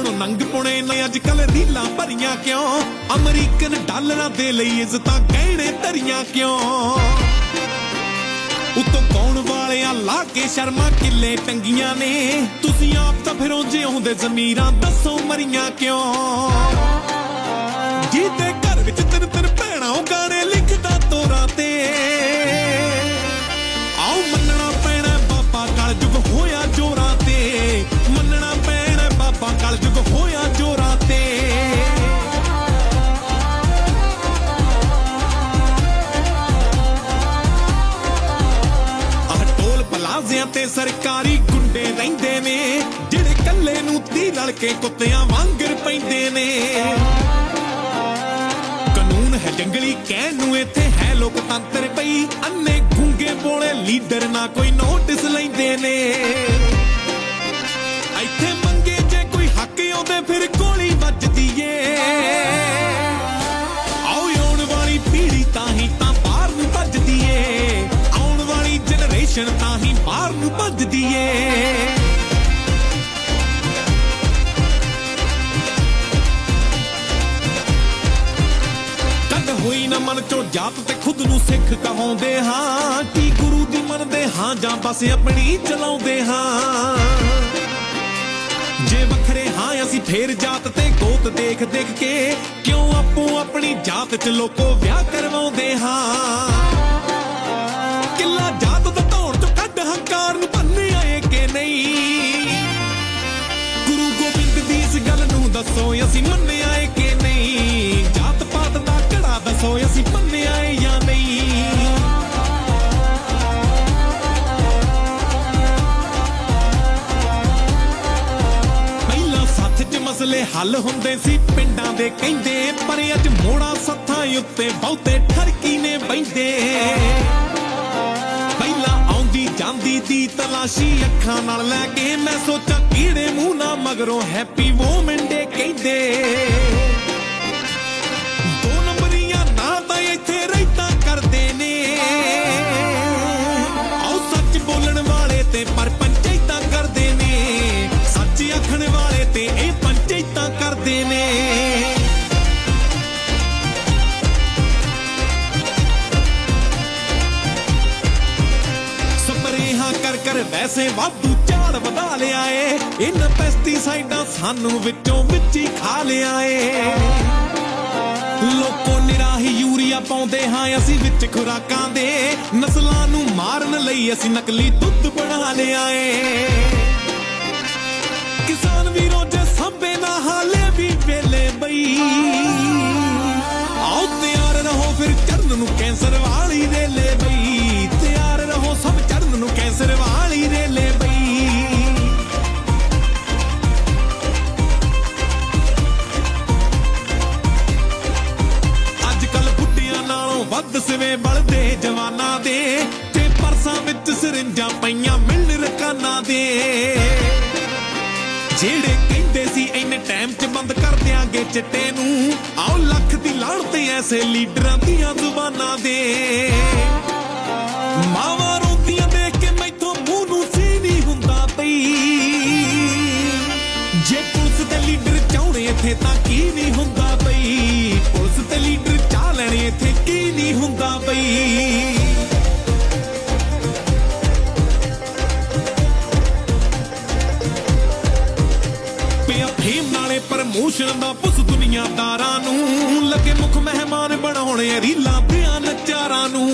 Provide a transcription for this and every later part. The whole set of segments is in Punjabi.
ਹੁਣ ਨੰਗ ਪੁਣੇ ਨੇ ਅੱਜ ਕੱਲ ਰੀਲਾਂ ਭਰੀਆਂ ਕਿਉਂ? ਅਮਰੀਕਨ ਡਾਲਰਾਂ ਦੇ ਲਈ ਇੱਜ਼ਤਾਂ ਗਹਿਣੇ ਧਰੀਆਂ ਕਿਉਂ? ਉਤੋਂ ਕੌਣ ਵਾਲਿਆਂ ਲਾ ਕੇ ਸ਼ਰਮਾ ਕਿੱਲੇ ਟੰਗੀਆਂ ਨੇ? ਤੁਸੀਂ ਆਪ ਤਾਂ ਫਿਰੋਂ ਜਿਉਂਦੇ ਜ਼ਮੀਰਾਂ, ਦੱਸੋ ਮਰੀਆਂ ਕਿਉਂ? ਜਿਹਦੇ ਘਰ ਵਿੱਚ ਕੇ ਕੁੱਤਿਆਂ ਵਾਂਗਰ ਪੈਂਦੇ ਨੇ। ਕਾਨੂੰਨ ਹੈ ਜੰਗਲੀ, ਕਹਿਣ ਨੂੰ ਇੱਥੇ ਹੈ ਲੋਕਤੰਤਰ ਪਈ। ਅੰਨੇ ਗੁੰਗੇ ਬੋਲੇ ਲੀਡਰ ਨਾ ਕੋਈ ਨੋਟਿਸ ਲੈਂਦੇ ਨੇ। ਇੱਥੇ ਮੰਗੇ ਜੇ ਕੋਈ ਹੱਕ ਆਉਂਦੇ ਫਿਰ ਗੋਲੀ ਵੱਜਦੀ ਏ ਆਓ ਆਉਣ ਵਾਲੀ ਪੀੜ੍ਹੀ ਤਾਂ ਹੀ ਤਾਂ ਬਾਹਰ ਨੂੰ ਭੱਜਦੀ ਏ ਆਉਣ ਵਾਲੀ ਜਨਰੇਸ਼ਨ ਤਾਂ ਹੀ ਬਾਹਰ ਨੂੰ ਭੱਜਦੀ ਏ ਕੋਈ ਨਾ ਮਨ ਚੋਂ ਜਾਤ ਤੇ ਖੁਦ ਨੂੰ ਸਿੱਖ ਕਹਾਉਂਦੇ ਹਾਂ। ਕੀ ਗੁਰੂ ਦੀ ਮੰਨਦੇ ਹਾਂ ਜਾਂ ਬਸ ਆਪਣੀ ਚਲਾਉਂਦੇ ਹਾਂ। ਜੇ ਵੱਖਰੇ ਹਾਂ, ਅਸੀਂ ਫੇਰ ਜਾਤ ਤੇ ਗੋਤ ਦੇਖ ਦੇਖ ਕੇ ਕਿਉਂ ਆਪੋ ਆਪਣੀ ਜਾਤ ਚ ਲੋਕੋ ਵਿਆਹ ਕਰਵਾਉਂਦੇ ਹਾਂ। ਕਿੱਲਾ ਜਾਤ ਦਾ ਧੌਣ ਚ ਕੱਢ ਹੰਕਾਰ ਨੂੰ ਭੰਨੇ ਆਏ ਕਿ ਨਹੀਂ? ਗੁਰੂ ਗੋਬਿੰਦ ਦੀ ਇਸ ਗੱਲ ਨੂੰ ਦੱਸੋ, ਅਸੀਂ ਮੰਨਿਆ ਏ ਅਸੀਂ ਮੰਨਿਆ ਜਾਂ ਨਹੀਂ। ਪਹਿਲਾਂ ਸੱਥ 'ਚ ਮਸਲੇ ਹੱਲ ਹੁੰਦੇ ਸੀ, ਪਿੰਡਾਂ ਦੇ ਕਹਿੰਦੇ, ਪਰ ਅੱਜ ਮੋੜਾ ਸੱਥਾਂ ਉੱਤੇ ਬਹੁਤੇ ਠਰਕੀ ਨੇ ਬੈਂਦੇ। ਪਹਿਲਾਂ ਆਉਂਦੀ ਜਾਂਦੀ ਦੀ ਤਲਾਸ਼ੀ ਅੱਖਾਂ ਨਾਲ ਲੈ ਕੇ, ਮੈਂ ਸੋਚਾਂ ਕੀੜੇ ਮੂੰਹ ਨਾ ਮਗਰੋਂ, ਹੈਪੀ ਵੂਮਨ ਡੇ ਕਹਿੰਦੇ। ਵੈਸੇ ਵਾਧੂ ਝਾੜ ਵਧਾ ਲਿਆ ਏ। ਇਨ ਪੈਸਟੀਸਾਈਡਾਂ ਸਾਨੂੰ ਵਿੱਚੋਂ ਵਿੱਚ ਖਾ ਲਿਆ ਏ। ਲੋਕੋ ਨਿਰਾਹੀ ਯੂਰੀਆ ਪਾਉਂਦੇ ਹਾਂ, ਅਸੀਂ ਵਿੱਚ ਖੁਰਾਕਾਂ ਦੇ। ਨਸਲਾਂ ਨੂੰ ਮਾਰਨ ਲਈ ਅਸੀਂ ਨਕਲੀ ਦੁੱਧ ਬਣਾ ਲਿਆ ਏ। ਕਿਸਾਨ ਵੀਰੋ, ਜੇ ਸਾਂਭੇ ਨਾ ਹਾਲੇ ਵੀ ਵੇਲੇ ਬਈ। ਆਓ ਤਿਆਰ ਰਹੋ ਫਿਰ ਚਰਨ ਨੂੰ ਕੈਂਸਰ ਵਾਲੀ ਜਿਹੜੇ ਕਹਿੰਦੇ ਸੀ ਇੰਨੇ ਟਾਈਮ 'ਚ ਬੰਦ ਕਰ ਦਿਆਂਗੇ ਚਿੱਟੇ ਨੂੰ, ਆਓ ਲੱਖ ਦੀ ਲਾਣ ਤੇ ਐਸੇ ਲੀਡਰਾਂ ਦੀਆਂ ਜ਼ੁਬਾਨਾਂ ਦੇ। ਮਾਵਾਂ ਰੋਂਦੀਆਂ ਦੇਖ ਕੇ ਮੈਥੋਂ ਮੂੰਹ ਨੂੰ ਸੀ ਨਹੀਂ ਹੁੰਦਾ ਪਈ। ਜੇ ਪੁਲਿਸ ਤੇ ਲੀਡਰ ਚਾਹਣੇ ਇੱਥੇ ਤਾਂ ਕੀ ਨਹੀਂ ਹੁੰਦਾ ਪਈ? ਪੁਲਿਸ ਤੇ ਲੀਡਰ ਚਾਹ ਲੈਣੇ ਇੱਥੇ ਕੀ ਨਹੀਂ ਹੁੰਦਾ ਪਈ? ਨਾਲੇ ਦਾ ਪੁੱਸ ਦੁਨੀਆਦਾਰਾਂ ਨੂੰ। ਲੱਗੇ ਮੁੱਖ ਮਹਿਮਾਨ ਬਣਾਉਣੇ ਰੀਲਾਂ ਪਿਆ ਨਚਾਰਾਂ ਨੂੰ।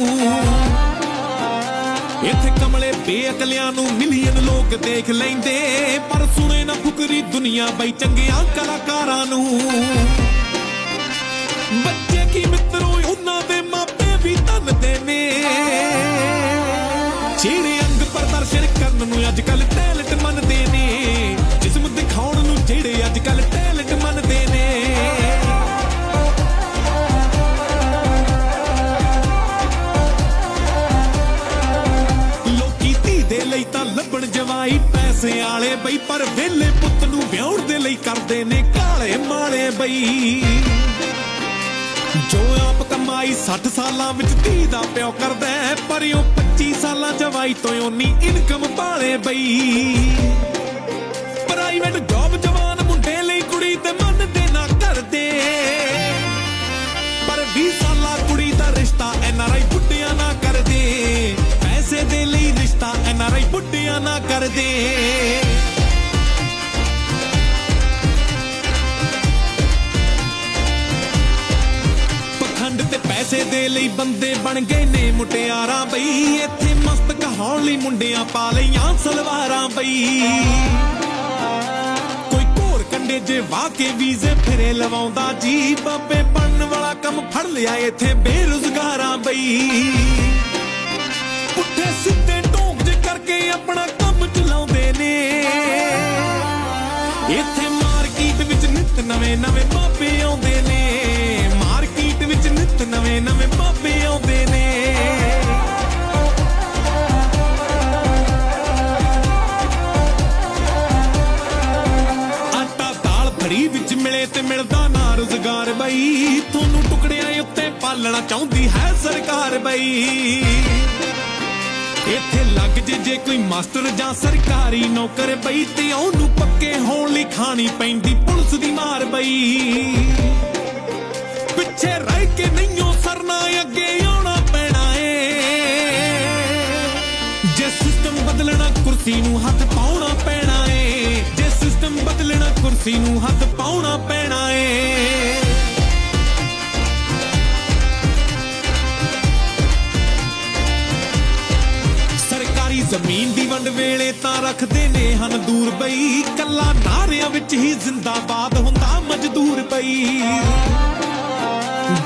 ਇੱਥੇ ਕਮਲੇ ਬੇਅਕਲਿਆਂ ਨੂੰ ਮਿਲੀਅਨ ਲੋਕ ਦੇਖ ਲੈਂਦੇ। ਪਰ ਸੁਣੇ ਨਾ ਫੁਕਰੀ ਦੁਨੀਆ ਬਈ ਚੰਗਿਆਂ ਕਲਾਕਾਰਾਂ ਨੂੰ। ਬੱਚੇ ਕੀ ਮਿੱਤਰੋ ਕੱਲੇ ਪੁੱਤ ਨੂੰ ਵਿਆਹਣ ਦੇ ਲਈ ਕਰਦੇ ਨੇ ਕਾਲੇ ਮਾਲੇ ਬਈ। ਜੋ ਆਪ ਕਮਾਈ 60 ਸਾਲਾਂ ਵਿੱਚ ਧੀ ਦਾ ਪਿਓ ਕਰਦਾ ਪਰ ਉਹ 25 ਸਾਲਾਂ ਜਵਾਈ ਤੋਂ ਓਨੀ ਇਨਕਮ ਪਾਲੇ ਬਈ। ਪ੍ਰਾਈਵੇਟ ਜੌਬ ਜਵਾਨ ਮੁੰਡੇ ਲਈ ਕੁੜੀ ਤੇ ਮੰਨਦੇ ਨਾ ਕਰਦੇ। ਪਰ 20 ਸਾਲਾਂ ਕੁੜੀ ਦਾ ਰਿਸ਼ਤਾ ਐਨ ਆਰ ਆਈ ਬੁੱਢਿਆਂ ਨਾ ਕਰਦੇ। ਪੈਸੇ ਦੇ ਲਈ ਰਿਸ਼ਤਾ ਐਨ ਆਰ ਆਈ ਬੁੱਢਿਆਂ ਨਾ ਕਰਦੇ। ਪੈਸੇ ਦੇ ਲਈ ਬੰਦੇ ਬਣ ਗਏ ਨੇ ਮੁਟਿਆਰਾਂ ਬਈ। ਇੱਥੇ ਮਸਤ ਕਹਾਉਣ ਲਈ ਮੁੰਡਿਆਂ ਪਾ ਲਈਆਂ ਸਲਵਾਰਾਂ ਬਈ। ਕੋਈ ਘੋਰ ਕੰਡੇ ਜੇ ਵਾਹ ਕੇ ਵੀਜ਼ੇ ਫਿਰੇ ਲਵਾਉਂਦਾ ਜੀ ਬਾਬੇ ਬਣਨ ਵਾਲਾ ਕੰਮ ਫੜ ਲਿਆ ਇੱਥੇ ਬੇਰੁਜ਼ਗਾਰਾਂ ਬਈ। ਪੁੱਠੇ ਸਿੱਧੇ ਰੁਜ਼ਗਾਰ ਬਈ, ਤੁਹਾਨੂੰ ਟੁਕੜਿਆਂ ਉੱਤੇ ਪਾਲਣਾ ਚਾਹੁੰਦੀ ਹੈ ਸਰਕਾਰ ਬਈ। ਇੱਥੇ ਲੱਗ ਜੇ ਜੇ ਕੋਈ ਮਾਸਟਰ ਜਾਂ ਸਰਕਾਰੀ ਨੌਕਰ ਬਈ, ਤੇ ਉਹਨੂੰ ਪੱਕੇ ਹੋਣ ਲਈ ਖਾਣੀ ਪੈਂਦੀ ਪੁਲਿਸ ਦੀ ਮਾਰ ਬਈ। ਪਿੱਛੇ ਰਹਿ ਕੇ ਨਹੀਂਓ ਸਰਨਾ, ਅੱਗੇ ਆਉਣਾ ਪੈਣਾ ਏ। ਜੇ ਸਿਸਟਮ ਬਦਲਣਾ, ਕੁਰਸੀ ਨੂੰ ਹੱਥ ਪਾਉਣਾ ਪੈਣਾ ਏ। ਜੇ ਸਿਸਟਮ ਬਦਲਣਾ, ਕੁਰਸੀ ਨੂੰ ਹੱਥ ਪਾਉਣਾ ਪੈਣਾ ਏ। ਵੇਲੇ ਤਾਂ ਰੱਖਦੇ ਨੇ ਹਨ ਦੂਰ ਬਈ। ਕੱਲਾ ਨਾਰਿਆਂ ਵਿੱਚ ਹੀ ਜ਼ਿੰਦਾਬਾਦ ਹੁੰਦਾ ਮਜ਼ਦੂਰ ਬਈ।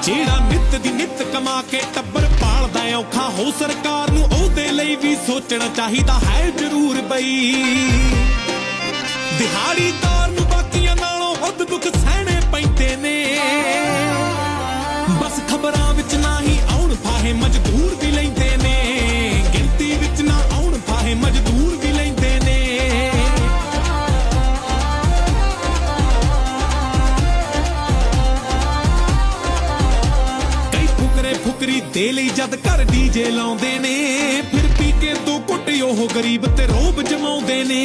ਜਿਹੜਾ ਨਿੱਤ ਦੀ ਨਿੱਤ ਕਮਾ ਕੇ ਟੱਬਰ ਪਾਲਦਾ ਔਖਾ ਹੋ ਸਰਕਾਰ ਨੂੰ ਉਹਦੇ ਲਈ ਵੀ ਸੋਚਣਾ ਚਾਹੀਦਾ ਹੈ ਜ਼ਰੂਰ ਬਈ। ਦਿਹਾੜੀ ਤਾਂ ਜਦ ਘਰ ਡੀਜੇ ਲਾਉਂਦੇ ਨੇ, ਫਿਰ ਪੀ ਕੇ ਦੋ ਘੁੱਟ ਉਹ ਗਰੀਬ ਤੇ ਰੋਬ ਜਮਾਉਂਦੇ ਨੇ।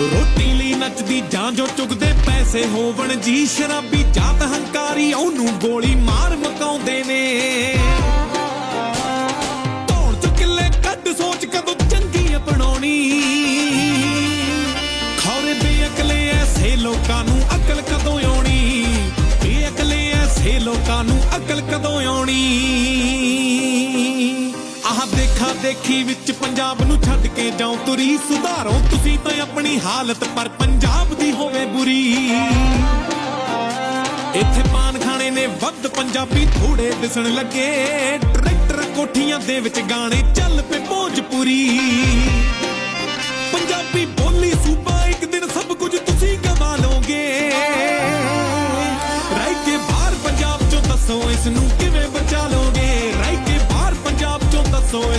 ਰੋਟੀ ਲਈ ਨੱਚਦੀ ਜਾਂ ਜੋ ਚੁਗਦੇ ਪੈਸੇ ਹੋਵਣ ਜੀ, ਸ਼ਰਾਬੀ ਜਾਤ ਹੰਕਾਰੀ ਉਹਨੂੰ ਗੋਲੀ ਮਾਰ ਮਕਾਉਂਦੇ ਨੇ। ਧੌਣ ਚ ਕਿੱਲੇ ਕੱਢ ਸੋਚ ਕਦੋਂ ਚੰਗੀ ਅਪਣਾਉਣੀ। ਖੌਰੇ ਬੇਅਕਲੇ ਐਸੇ ਲੋਕਾਂ ਨੂੰ ਅਕਲ ਕਦੋਂ ਆਉਣੀ ਲੋਕਾਂ ਨੂੰ ਅਕਲ ਕਦੋਂ ਆਉਣੀ? ਆਹ ਦੇਖਾ ਦੇਖੀ ਵਿੱਚ ਪੰਜਾਬ ਨੂੰ ਛੱਡ ਕੇ ਜਾਉ ਤੁਰੀ। ਸੁਧਾਰੋ ਤੁਸੀਂ ਤਾਂ ਆਪਣੀ ਹਾਲਤ, ਪਰ ਪੰਜਾਬ ਦੀ ਹੋਵੇ ਬੁਰੀ। ਇੱਥੇ ਪਾਨ ਖਾਣੇ ਨੇ ਵੱਧ ਪੰਜਾਬੀ ਥੋੜੇ ਦਿਸਣ ਲੱਗੇ। ਟਰੈਕਟਰ ਕੋਠੀਆਂ ਦੇ ਵਿੱਚ ਗਾਣੇ ਚੱਲ ਪਏ ਭੋਜਪੁਰੀ। ਪੰਜਾਬੀ ਬੋਲੀ ਸੂਬਾ ਇੱਕ ਦਿਨ ਸਭ ਕੁਝ ਤੁਸੀਂ ਗਵਾ ਲਓਗੇ।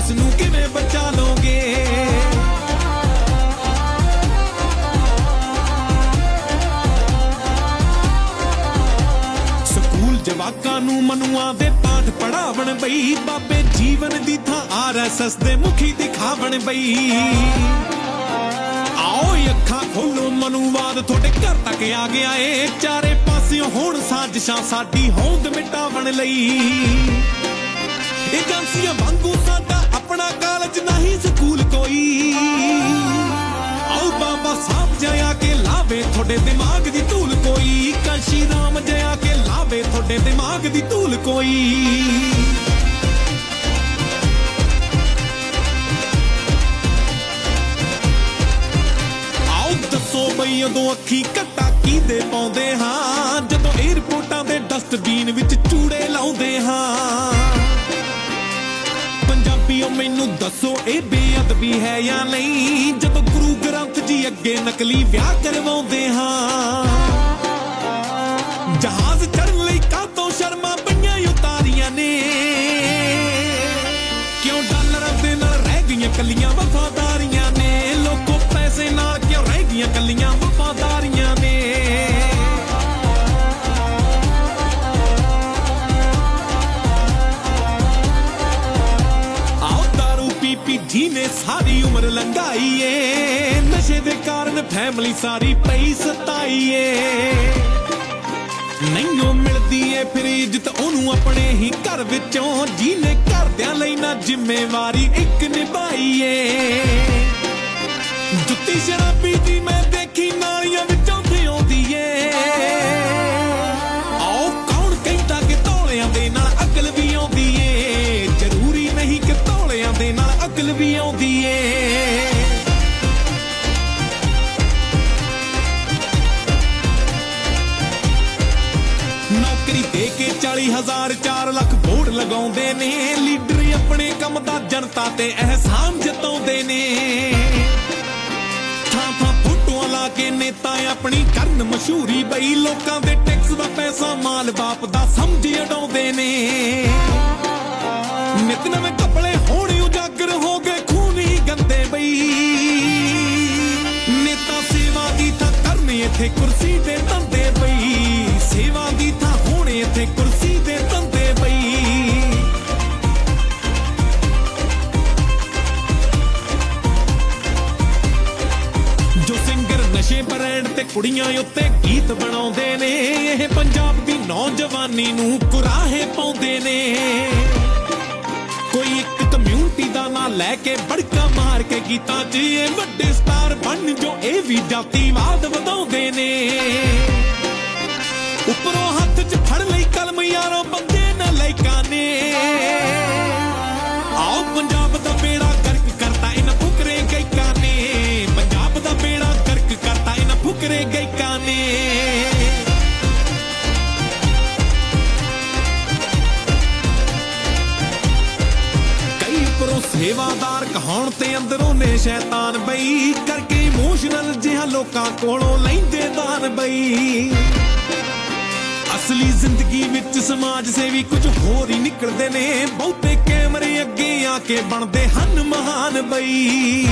ਇਸ ਨੂੰ ਕਿਵੇਂ ਬਚਾ ਲਓਗੇ ਸਕੂਲ ਜਵਾਕਾਂ ਨੂੰ ਮਨੁਆ ਦੇ ਪਾਠ ਪੜਾਵਣ ਬਈ। ਬਾਬੇ ਜੀਵਨ ਦੀ ਥਾਂ ਆਰਐਸਐਸ ਦੇ ਮੁਖੀ ਦਿਖਾਵਣ ਬਈ। ਆਓ ਅੱਖਾਂ ਖੋਲੋ, ਮਨੁਵਾਦ ਤੁਹਾਡੇ ਘਰ ਤੱਕ ਆ ਗਿਆ ਏ। ਚਾਰੇ ਪਾਸਿਓਂ ਹੁਣ ਸਾਜ਼ਿਸ਼ਾਂ ਸਾਡੀ ਹੋਂਦ ਮਿਟਾਵਣ ਲਈ। ਏਜੰਸੀਆਂ ਵਾਂਗੂ ਕਾਲਜ ਨਹੀਂ ਸਕੂਲ ਕੋਈ। ਆਓ ਬਾਬਾ ਸਾਹਿਬ ਜਿਆ ਕੇ ਲਾਵੇ ਤੁਹਾਡੇ ਦਿਮਾਗ ਦੀ ਧੂਲ ਕੋਈ। ਕਾਸ਼ੀ ਰਾਮ ਜਿਆ ਕੇ ਲਾਵੇ ਤੁਹਾਡੇ ਦਿਮਾਗ ਦੀ ਧੂਲ ਕੋਈ। ਆਓ ਦੱਸੋ ਬਈ ਉਦੋਂ ਅੱਖੀ ਘੱਟਾ ਕੀਦੇ ਪਾਉਂਦੇ ਹਾਂ? ਜਦੋਂ 에어ਪੋਰਟਾਂ ਦੇ ਡਸਟਬੀਨ ਵਿੱਚ ਚੂੜੇ ਲਾਉਂਦੇ ਹਾਂ। ਪੰਜਾਬੀਓ ਮੈਨੂੰ ਦੱਸੋ ਇਹ ਬੇਅਦਬੀ ਹੈ ਜਾਂ ਨਹੀਂ? ਜਦੋਂ ਗੁਰੂ ਗ੍ਰੰਥ ਜੀ ਅੱਗੇ ਨਕਲੀ ਵਿਆਹ ਕਰਵਾਉਂਦੇ ਹਾਂ ਸਾਰੀ ਉਮਰ ਲੰਘਾਈ ਏ ਨਸ਼ੇ ਦੇ ਕਾਰਨ ਫੈਮਿਲੀ ਸਾਰੀ ਪਈ ਸਤਾਈ ਏ ਨਹੀਂਓ ਮਿਲਦੀ ਏ ਫਿਰ ਇੱਜ਼ਤ ਉਹਨੂੰ ਆਪਣੇ ਹੀ ਘਰ ਵਿੱਚੋਂ। ਜਿਹਨੇ ਘਰਦਿਆਂ ਲਈ ਨਾ ਜ਼ਿੰਮੇਵਾਰੀ ਇੱਕ ਨਿਭਾਈ ਏ ਜੁੱਤੀ ਸ਼ਰਾ ਲਗਾਉਂਦੇ ਨੇ, ਲੀਡਰ ਆਪਣੇ ਕੰਮ ਦਾ ਜਨਤਾ ਤੇ ਅਹਿਸਾਨ ਜਤਾਉਂਦੇ ਨੇ। ਥਾਂ ਥਾਂ ਫੋਟੋਆਂ ਲਾ ਕੇ ਨੇਤਾ ਆਪਣੀ ਕਰਨ ਮਸ਼ਹੂਰੀ ਬਈ, ਲੋਕਾਂ ਦੇ ਟੈਕਸ ਦਾ ਪੈਸਾ ਮਾਲ ਬਾਪ ਦਾ ਸਮਝ ਉਡਾਉਂਦੇ ਨੇ। ਨਿਤ ਨਵੇਂ ਕੱਪੜੇ ਹੋਣ ਉਜਾਗਰ ਹੋ ਗਏ ਖੂਨੀ ਗੰਦੇ ਬਈ। ਨੇਤਾ ਸੇਵਾ ਦੀ ਤਾਂ ਕਰਨੀ ਇੱਥੇ ਕੁਰਸੀ ਤੇ ਧੰਦੇ ਬਈ। ਸੇਵਾ ਦੀ ਤਾਂ ਹੋਣ ਇੱਥੇ ਕੁਰਸੀ ਕੁੜੀਆਂ ਉੱਤੇ ਗੀਤ ਬਣਾਉਂਦੇ ਨੇ, ਇਹ ਪੰਜਾਬ ਦੀ ਨੌਜਵਾਨੀ ਨੂੰ ਕੁਰਾਹੇ ਪਾਉਂਦੇ ਨੇ। ਕੋਈ ਇੱਕ ਕਮਿਊਨਿਟੀ ਦਾ ਨਾਂ ਲੈ ਕੇ ਬੜਕਾ ਮਾਰ ਕੇ ਗੀਤਾਂ 'ਚ ਇਹ ਵੱਡੇ ਸਟਾਰ ਬਣ ਜੋ ਇਹ ਵੀ ਜਾਤੀਵਾਦ ਵਧਾਉਂਦੇ ਨੇ। ਉੱਪਰੋਂ ਹੱਥ 'ਚ ਫੜ ਲਈ ਕਲਮ ਯਾਰੋ ਬੰਦੇ ਨਾ ਲਾਈਕਾਂ ਨੇ ਆਓ ਪੰਜਾਬ ਦਾ ਬੇੜਾ ਇਹਨਾਂ ਫੁਕਰੇ ਗਾਇਕਾਂ ਕਈ ਪਰੋਂ ਸੇਵਾਦਾਰ ਕਹਾਉਣ ਤੇ ਅੰਦਰੋਂ ਨੇ ਸ਼ੈਤਾਨ ਬਈ ਕਰਕੇ ਇਮੋਸ਼ਨਲ ਜਿਹਾ ਲੋਕਾਂ ਕੋਲੋਂ ਲੈਂਦੇ ਦਾਨ ਬਈ ਅਸਲੀ ਜ਼ਿੰਦਗੀ ਵਿੱਚ ਸਮਾਜ ਸੇਵੀ ਕੁਝ ਹੋਰ ਹੀ ਨਿਕਲਦੇ ਨੇ ਬਹੁਤੇ ਕੈਮਰੇ ਅੱਗੇ ਆ ਕੇ ਬਣਦੇ ਹਨ ਮਹਾਨ ਬਈ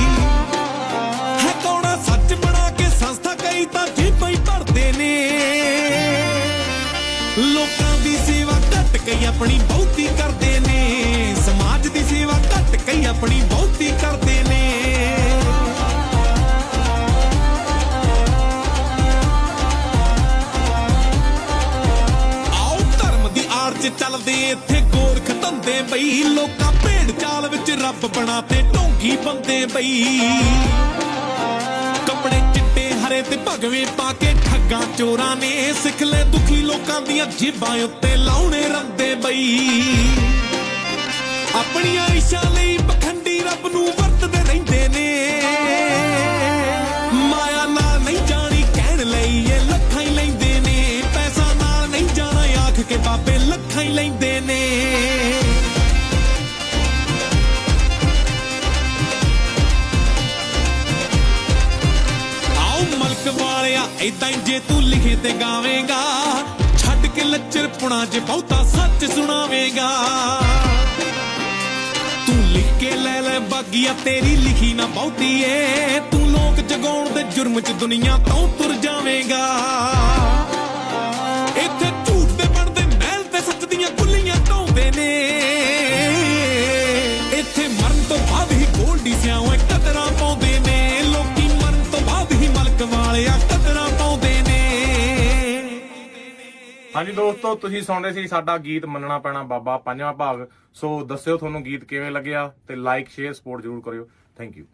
ਕਈ ਆਪਣੀ ਬਹੁਤੀ ਕਰਦੇ ਨੇ। ਸਮਾਜ ਦੀ ਸੇਵਾ ਘੱਟ ਕਈ ਆਪਣੀ ਬਹੁਤੀ ਕਰਦੇ ਨੇ। ਆਓ ਧਰਮ ਦੀ ਆੜ 'ਚ ਚੱਲਦੇ ਇੱਥੇ ਗੋਰਖ ਧੰਦੇ ਬਈ। ਲੋਕਾਂ ਭੇਡ ਚਾਲ ਵਿੱਚ ਰੱਬ ਬਣਾ ਤੇ ਢੋਂਗੀ ਬੰਦੇ ਬਈ। ਕੱਪੜੇ ਚਿੱਟੇ ਤੇ ਭਗਵੇਂ ਪਾ ਕੇ ਠੱਗਾਂ ਚੋਰਾਂ ਨੇ। ਸਿੱਖ ਲੈ ਦੁਖੀ ਲੋਕਾਂ ਦੀਆਂ ਜੀਬਾਂ ਉੱਤੇ ਲਾਉਣੇ ਰੰਦੇ ਬਈ। ਆਪਣੀਆਂ ਇਸ਼ਾਂ ਲਈ ਪਖੰਡੀ ਰੱਬ ਨੂੰ ਵਰਤਦੇ ਰਹਿੰਦੇ ਨੇ। ਮਾਇਆ ਨਾਲ ਨਹੀਂ ਜਾਣੀ, ਕਹਿਣ ਲਈ ਇਹ ਲੱਖਾਂ ਹੀ ਲੈਂਦੇ ਨੇ। ਪੈਸਾ ਨਾਲ ਨਹੀਂ ਜਾਣਾ, ਆਖ ਕੇ ਬਾਬੇ ਲੱਖਾਂ ਹੀ ਲੈਂਦੇ ਨੇ। ਵਾਲਿਆ ਜੇ ਤੂੰ ਲਿਖੇ ਤੇ ਗਾਵੇਂਗਾ, ਛੱਡ ਕੇ ਲੱਚਰ ਪੁਣਾ ਜੇ ਬਹੁਤਾ ਸੱਚ ਸੁਣਾਵੇਂਗਾ। ਤੂੰ ਲਿਖ ਕੇ ਲੈ ਲੈ ਬਾਗੀਆ, ਤੇਰੀ ਲਿਖੀ ਨਾ ਬਹੁਤੀ ਏ। ਤੂੰ ਲੋਕ ਜਗਾਉਣ ਦੇ ਜੁਰਮ 'ਚ ਦੁਨੀਆ ਤੋਂ ਤੁਰ ਜਾਵੇਂਗਾ। ਹਾਂਜੀ ਦੋਸਤੋ, ਤੁਸੀਂ ਸੁਣਦੇ ਸੀ ਸਾਡਾ ਗੀਤ ਮੰਨਣਾ ਪੈਣਾ ਬਾਬਾ ਪੰਜਵਾਂ ਭਾਗ। ਸੋ ਦੱਸਿਓ ਤੁਹਾਨੂੰ ਗੀਤ ਕਿਵੇਂ ਲੱਗਿਆ ਤੇ ਲਾਈਕ ਸ਼ੇਅਰ ਸਪੋਰਟ ਜ਼ਰੂਰ ਕਰਿਓ। Thank you